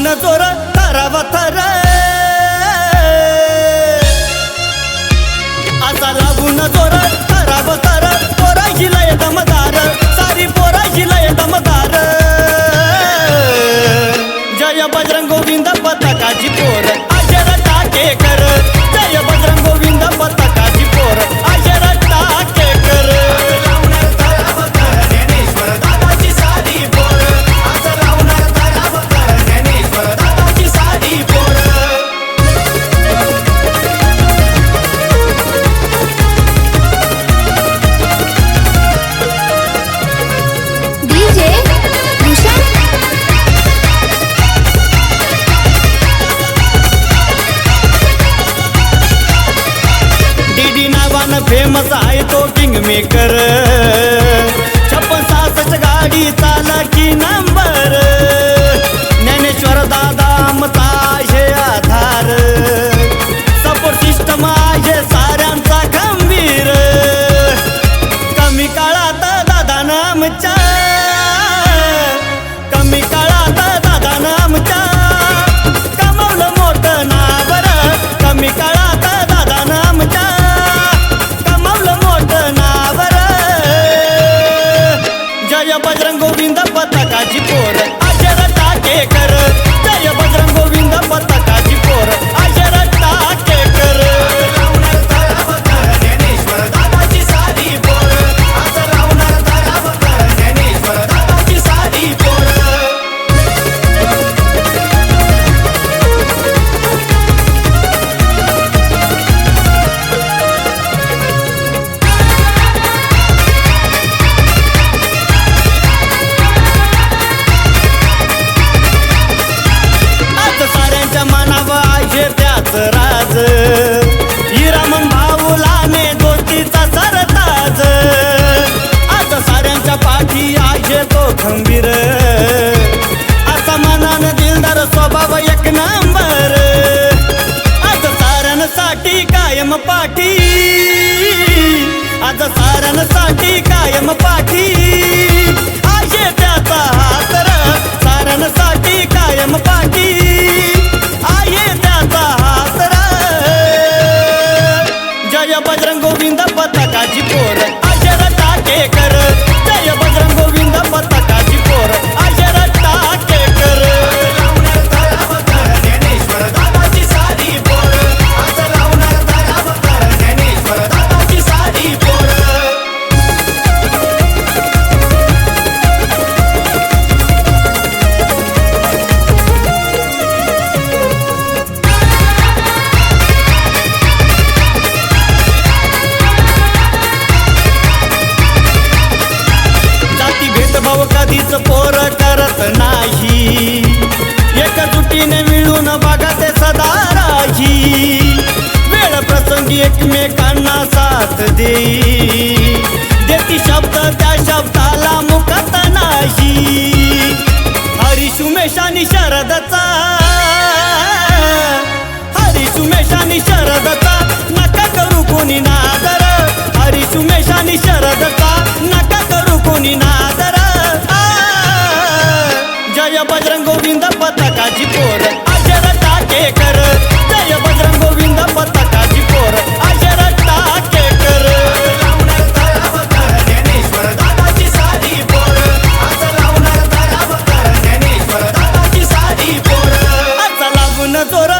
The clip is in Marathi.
अजून जोर थराव थर. असा लागून जोर किंग मेकर. छप्पन सासच गाडी चाला की नंबर. ज्ञानेश्वर दादा आमचा हे आधार. सपोर्ट सिस्टम आहे साऱ्यांचा खंबीर कमी काळात दादा नामच्या गोविंद पथकाची पोर. अजर टाके कर can't एकमेकांना साथ देती शब्द त्या शब्दाला मुकत नाही हरिशुमेशानी शरद নজরা